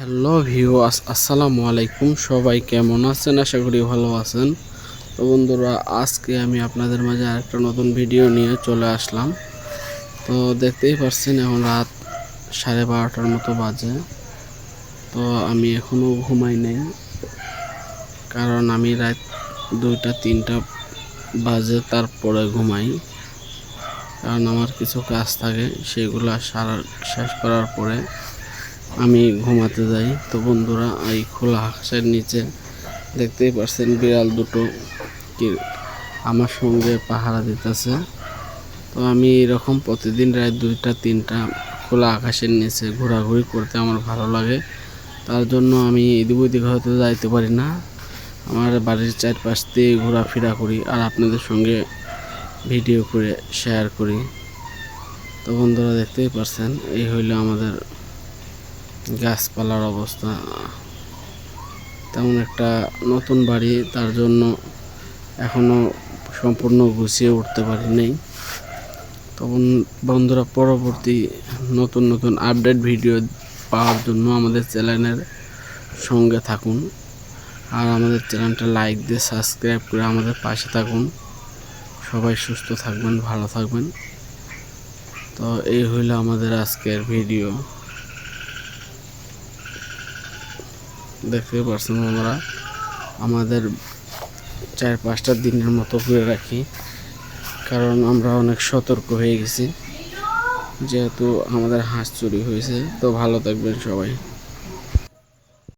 Hello viewers, আসসালামু আলাইকুম। সবাই কেমন আছেন? আশা করি ভালো আছেন। তো বন্ধুরা, আজকে আমি আপনাদের মাঝে আরেকটা নতুন ভিডিও নিয়ে চলে আসলাম। তো দেখতেই পাচ্ছেন, এখন রাত সাড়ে বারোটার মতো বাজে। তো আমি এখনও ঘুমাই নাই, কারণ আমি রাত দুইটা, তিনটা বাজে, তারপরে ঘুমাই। কারণ আমার কিছু কাজ থাকে, সেগুলো সারা শেষ করার পরে আমি ঘুমাতে যাই। তো বন্ধুরা, এই খোলা আকাশের নিচে দেখতেই পারছেন বিড়াল দুটো কি আমার সঙ্গে পাহারা দিতেছে। তো আমি এরকম প্রতিদিন রাত দুইটা, তিনটা খোলা আকাশের নিচে ঘোরাঘুরি করতে আমার ভালো লাগে। তার জন্য আমি এদিক ওদিক হয়তো যাইতে পারি না। আমার বাড়ির চারপাশ দিয়ে ঘোরাফেরা করি আর আপনাদের সঙ্গে ভিডিও করে শেয়ার করি। তো বন্ধুরা, দেখতেই পারছেন, এই হইল আমাদের গাছপালার অবস্থা। তেমন একটা নতুন বাড়ি, তার জন্য এখনও সম্পূর্ণ গুছিয়ে উঠতে পারি নাই। তখন বন্ধুরা পরবর্তী নতুন নতুন আপডেট ভিডিও পাওয়ার জন্য আমাদের চ্যানেলের সঙ্গে থাকুন। আর আমাদের চ্যানেলটা লাইক দিয়ে সাবস্ক্রাইব করে আমাদের পাশে থাকুন। সবাই সুস্থ থাকবেন, ভালো থাকবেন। তো এই হইল আমাদের আজকের ভিডিও দেখতে পারছেন আমরা আমাদের চার পাঁচটা দিনের মতো করে রাখি, কারণ আমরা অনেক সতর্ক হয়ে গেছি। যেহেতু আমাদের হাঁস চুরি হয়েছে, তো ভালো থাকবেন সবাই।